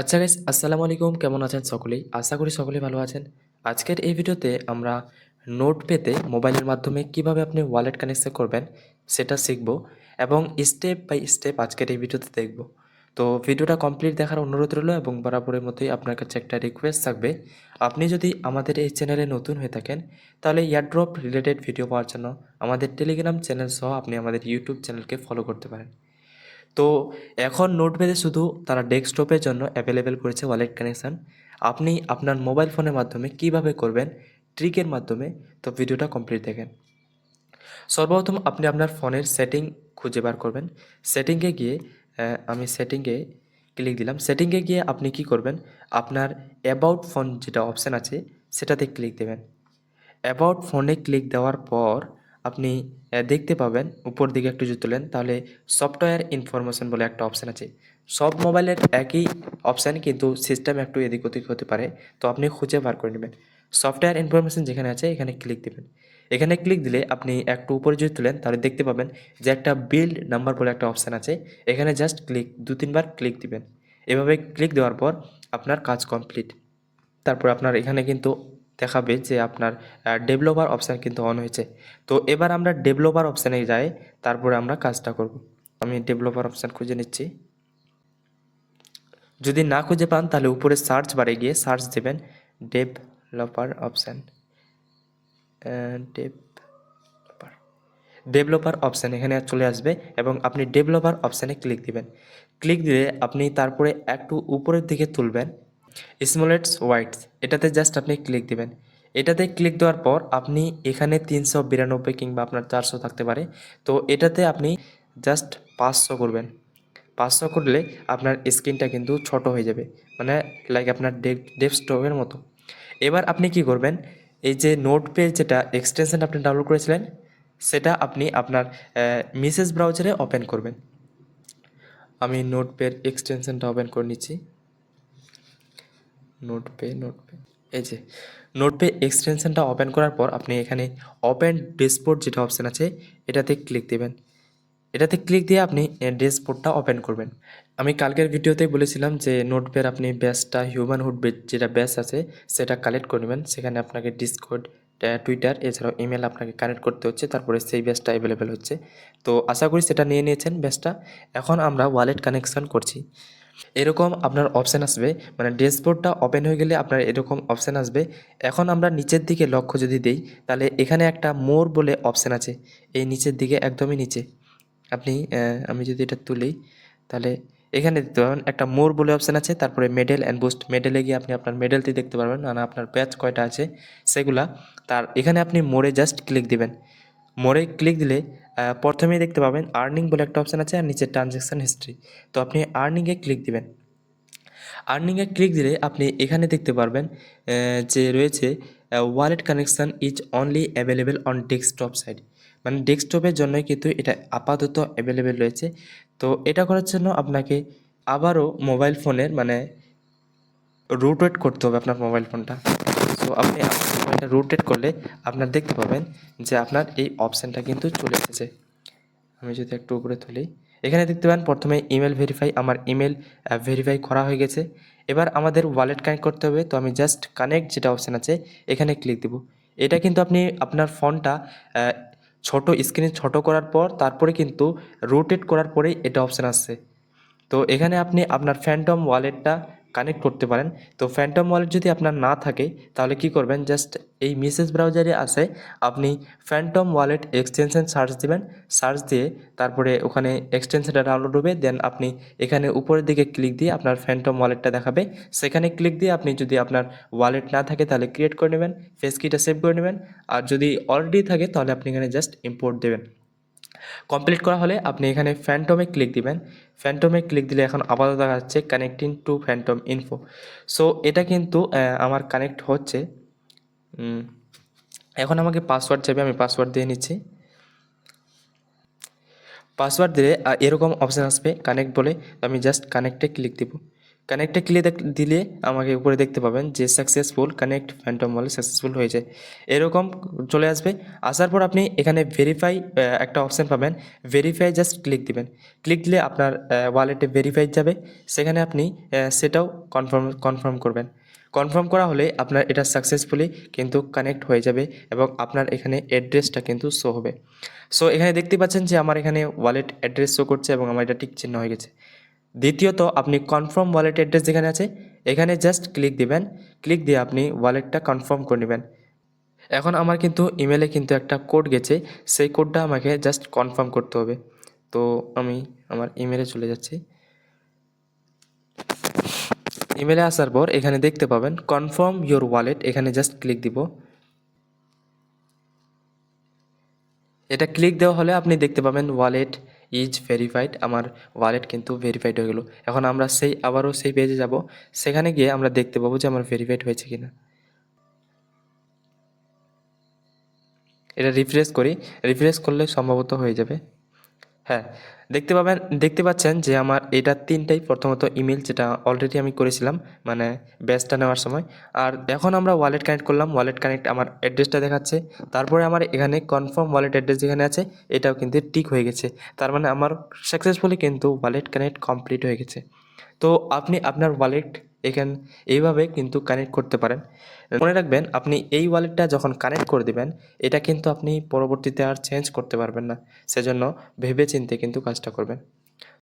আচ্ছা গাইস আসসালামু আলাইকুম, কেমন আছেন সকলেই? আশা করি সকলেই ভালো আছেন। আজকের এই ভিডিওতে আমরা নোট পেতে মোবাইলের মাধ্যমে কীভাবে আপনি ওয়ালেট কানেকশন করবেন সেটা শিখব এবং স্টেপ বাই স্টেপ আজকের এই ভিডিওতে দেখব। তো ভিডিওটা কমপ্লিট দেখার অনুরোধ রইল এবং বরাবরের মতোই আপনার কাছে একটা রিকোয়েস্ট থাকবে। আপনি যদি আমাদের এই চ্যানেলে নতুন হয়ে থাকেন, তাহলে ইয়ারড্রপ রিলেটেড ভিডিও পাওয়ার জন্য আমাদের টেলিগ্রাম চ্যানেল সহ আপনি আমাদের ইউটিউব চ্যানেলকে ফলো করতে পারেন। তো এখন নোটপ্যাডে শুধু তারা ডেস্কটপের জন্য অ্যাভেলেবেল করেছে ওয়ালেট কানেকশান আপনি আপনার মোবাইল ফোনের মাধ্যমে কীভাবে করবেন ট্রিকের মাধ্যমে, তো ভিডিওটা কমপ্লিট দেখেন। সর্বপ্রথম আপনি আপনার ফোনের সেটিং খুঁজে বার করবেন। সেটিংয়ে গিয়ে আমি সেটিংয়ে ক্লিক দিলাম। সেটিংয়ে গিয়ে আপনি কি করবেন, আপনার অ্যাবাউট ফোন যেটা অপশান আছে, সেটাতে ক্লিক দেবেন। অ্যাবাউট ফোনে ক্লিক দেওয়ার পর আপনি দেখতে পাবেন, উপর দিকে একটু যদি তোলেন, তাহলে সফটওয়্যার ইনফরমেশন বলে একটা অপশান আছে। সব মোবাইলের একই অপশান, কিন্তু সিস্টেম একটু এদিক ওদিক হতে পারে, তো আপনি খুঁজে বার করে নেবেন। সফটওয়্যার ইনফরমেশন যেখানে আছে, এখানে ক্লিক দেবেন। এখানে ক্লিক দিলে আপনি একটু উপরে যদি তুলেন, তাহলে দেখতে পাবেন যে একটা বিল্ড নাম্বার বলে একটা অপশান আছে। এখানে জাস্ট ক্লিক, দু তিনবার ক্লিক দিবেন। এভাবে ক্লিক দেওয়ার পর আপনার কাজ কমপ্লিট। তারপর আপনার এখানে কিন্তু দেখাবে যে আপনার ডেভেলপার অপশান কিন্তু অন হয়েছে। তো এবার আমরা ডেভেলপার অপশানে যাই, তারপরে আমরা কাজটা করব। আমি ডেভেলপার অপশান খুঁজে নিচ্ছি। যদি না খুঁজে পান, তাহলে উপরে সার্চ বারে গিয়ে সার্চ দেবেন developer option developer developer option এখানে চলে আসবে এবং আপনি ডেভেলপার অপশানে ক্লিক দিবেন। ক্লিক দিলে আপনি তারপরে একটু উপরের দিকে তুলবেন। স্মলেটস হোয়াইটস এটাতে জাস্ট আপনি ক্লিক দেবেন। এটাতে ক্লিক দেওয়ার পর আপনি এখানে তিনশো বিরানব্বই কিংবা আপনার চারশো থাকতে পারে। তো এটাতে আপনি জাস্ট পাঁচশো করবেন। পাঁচশো করলে আপনার স্ক্রিনটা কিন্তু ছোট হয়ে যাবে। মানে লাইক আপনার ডেস্কটপের মতো। এবার আপনি কি করবেন? এই যে নোট পেজ যেটা এক্সটেনশন আপনি ডাউনলোড করেছিলেন, সেটা আপনি আপনার মিসেস ব্রাউজারে ওপেন করবেন। আমি নোট পের এক্সটেনশনটা ওপেন করে নিচ্ছি। নোট পে নোট এই যে নোট পে এক্সটেনশনটা ওপেন করার পর আপনি এখানে ওপেন ড্যাশবোর্ড যেটা অপশান আছে, এটাতে ক্লিক দেবেন। এটাতে ক্লিক দিয়ে আপনি ড্যাশবোর্ডটা ওপেন করবেন। আমি কালকের ভিডিওতেই বলেছিলাম যে নোটপ্যাড আপনি ব্যাসটা হিউম্যান হুড যেটা ব্যাস আছে, সেটা কালেক্ট করে নেবেন। সেখানে আপনাকে ডিসকোড টুইটার এছাড়াও ইমেল আপনাকে কানেক্ট করতে হচ্ছে। তারপরে সেই ব্যাসটা অ্যাভেলেবেল হচ্ছে। তো আশা করি সেটা নিয়ে নিয়েছেন ব্যাসটা এখন আমরা ওয়ালেট কানেকশন করছি। এরকম আপনার অপশান আসবে। মানে ড্যাশবোর্ডটা ওপেন হয়ে গেলে আপনার এরকম অপশান আসবে। এখন আমরা নিচের দিকে লক্ষ্য যদি দেই, তাহলে এখানে একটা মোর বলে অপশান আছে। এই নিচের দিকে একদমই নিচে। আপনি আমি যদি এটা তুলি, তাহলে এখানে দেখতে পাবেন একটা মোর বলে অপশান আছে, তারপরে মেডেল অ্যান্ড বুস্ট মেডেলে গিয়ে আপনি আপনার মেডেলটি দেখতে পারবেন। মানে আপনার ব্যাচ কয়টা আছে, সেগুলা। তার, এখানে আপনি মোড়ে জাস্ট ক্লিক দিবেন। মোড়ে ক্লিক দিলে প্রথমেই দেখতে পাবেন আর্নিং বলে একটা অপশান আছে আর নিচে ট্রানজ্যাকশান হিস্ট্রি তো আপনি আর্নিংয়ে ক্লিক দিবেন। আর্নিংয়ে ক্লিক দিলে আপনি এখানে দেখতে পারবেন যে রয়েছে wallet connection is only available on desktop side মানে ডেস্কটপের জন্যই কিন্তু এটা আপাতত অ্যাভেলেবেল রয়েছে। তো এটা করার জন্য আপনাকে আবারও মোবাইল ফোনের মানে রুটেট করতে হবে আপনার মোবাইল ফোনটা সো আপনি আপনার রুটেট করলে আপনার দেখতে পাবেন যে আপনার এই অপশানটা কিন্তু চলে এসেছে। আমি যদি একটু উপরে তুলি, এখানে দেখতে পান প্রথমে ইমেল ভেরিফাই আমার ইমেল ভেরিফাই করা হয়ে গেছে। এবার আমাদের ওয়ালেট কানেক্ট করতে হবে, তো আমি জাস্ট কানেক্ট যেটা অপশান আছে, এখানে ক্লিক দেব। এটা কিন্তু আপনি আপনার ফোনটা ছোট স্ক্রিনে ছোট করার পর, তারপরে কিন্তু রোটেট করার পরেই এটা অপশান আসছে। তো এখানে আপনি আপনার ফ্যান্টম ওয়ালেটটা কানেক্ট করতে পারেন। তো ফ্যান্টম ওয়ালেট যদি আপনার না থাকে, তাহলে কি করবেন? জাস্ট এই মেসেজ ব্রাউজারে আসে আপনি ফ্যান্টম ওয়ালেট এক্সটেনশন সার্চ দিবেন। সার্চ দিয়ে তারপরে ওখানে এক্সটেনশনটা ডাউনলোড হবে। দেন আপনি এখানে উপরের দিকে ক্লিক দিয়ে আপনার ফ্যান্টম ওয়ালেটটা দেখাবে। সেখানে ক্লিক দিয়ে আপনি যদি আপনার ওয়ালেট না থাকে, তাহলে ক্রিয়েট করে নেবেন। ফেস কিটা সেভ করে নেবেন। আর যদি অলরেডি থাকে, তাহলে আপনি এখানে জাস্ট ইম্পোর্ট দেবেন। কমপ্লিট করা হলে আপনি এখানে ফ্যান্টমে ক্লিক দিবেন। ফ্যান্টমে ক্লিক দিলে এখন আপাতত দেখা যাচ্ছে connecting to Phantom info so এটা কিন্তু আমার কানেক্ট হচ্ছে। এখন আমাকে পাসওয়ার্ড চাইবে, আমি পাসওয়ার্ড দিয়ে নিচ্ছি। পাসওয়ার্ড দিলে এরকম অপশান আসবে কানেক্ট বলে। আমি জাস্ট কানেক্টে ক্লিক দিব। কানেক্টে ক্লিক দিলে আমাকে উপরে দেখতে পাবেন যে successful connect Phantom wallet successful হয়েছে। এরকম চলে আসবে। আসার পর আপনি এখানে ভেরিফাই একটা অপশান পাবেন। ভেরিফাই জাস্ট ক্লিক দিবেন। ক্লিক দিলে আপনার ওয়ালেটে ভেরিফাই যাবে। সেখানে আপনি সেটাও কনফার্ম কনফার্ম করবেন। কনফার্ম করা হলে আপনার এটা সাকসেসফুলি কিন্তু কানেক্ট হয়ে যাবে এবং আপনার এখানে অ্যাড্রেসটা কিন্তু শো হবে। সো এখানে দেখতে পাচ্ছেন যে আমার এখানে ওয়ালেট অ্যাড্রেস শো করছে এবং আমার এটা টিক চিহ্ন হয়ে গেছে। দ্বিতীয়ত, আপনি কনফার্ম ওয়ালেট অ্যাড্রেস যেখানে আছে, এখানে জাস্ট ক্লিক দিবেন। ক্লিক দিয়ে আপনি ওয়ালেটটা কনফার্ম করে নেবেন। এখন আমার কিন্তু ইমেলে কিন্তু একটা কোড গেছে, সেই কোডটা আমাকে জাস্ট কনফার্ম করতে হবে। তো আমি আমার ইমেলে চলে যাচ্ছি। ইমেলে আসার পর এখানে দেখতে পাবেন কনফার্ম ইওর ওয়ালেট এখানে জাস্ট ক্লিক দিব। এটা ক্লিক দেওয়া হলে আপনি দেখতে পাবেন ওয়ালেট ইজ ভেরিফাইড আমার ওয়ালেট কিন্তু ভেরিফাইড হয়ে গেলো। এখন আমরা সেই, আবারও সেই পেজে যাব। সেখানে গিয়ে আমরা দেখতে পাবো যে আমার ভেরিফাইড হয়েছে কিনা। এটা রিফ্রেশ করি। রিফ্রেশ করলে সম্ভবত হয়ে যাবে। হ্যাঁ দেখতে পাবেন, দেখতে পাচ্ছেন যে আমার এটা তিনটাই প্রথমত ইমেল যেটা অলরেডি আমি করেছিলাম মানে ব্যাচটা নেওয়ার সময়। আর এখন আমরা ওয়ালেট কানেক্ট করলাম ওয়ালেট কানেক্ট আমার অ্যাড্রেসটা দেখাচ্ছে। তারপরে আমার এখানে কনফার্ম ওয়ালেট অ্যাড্রেস যেখানে আছে, এটাও কিন্তু টিক হয়ে গেছে। তার মানে আমার সাকসেসফুলি কিন্তু ওয়ালেট কানেক্ট কমপ্লিট হয়ে গেছে। তো আপনি আপনার ওয়ালেট এখান, এইভাবে কিন্তু কানেক্ট করতে পারেন। মনে রাখবেন, আপনি এই ওয়ালেটটা যখন কানেক্ট করে দেবেন, এটা কিন্তু আপনি পরবর্তীতে আর চেঞ্জ করতে পারবেন না। সেজন্য ভেবে চিন্তে কিন্তু কাজটা করবেন।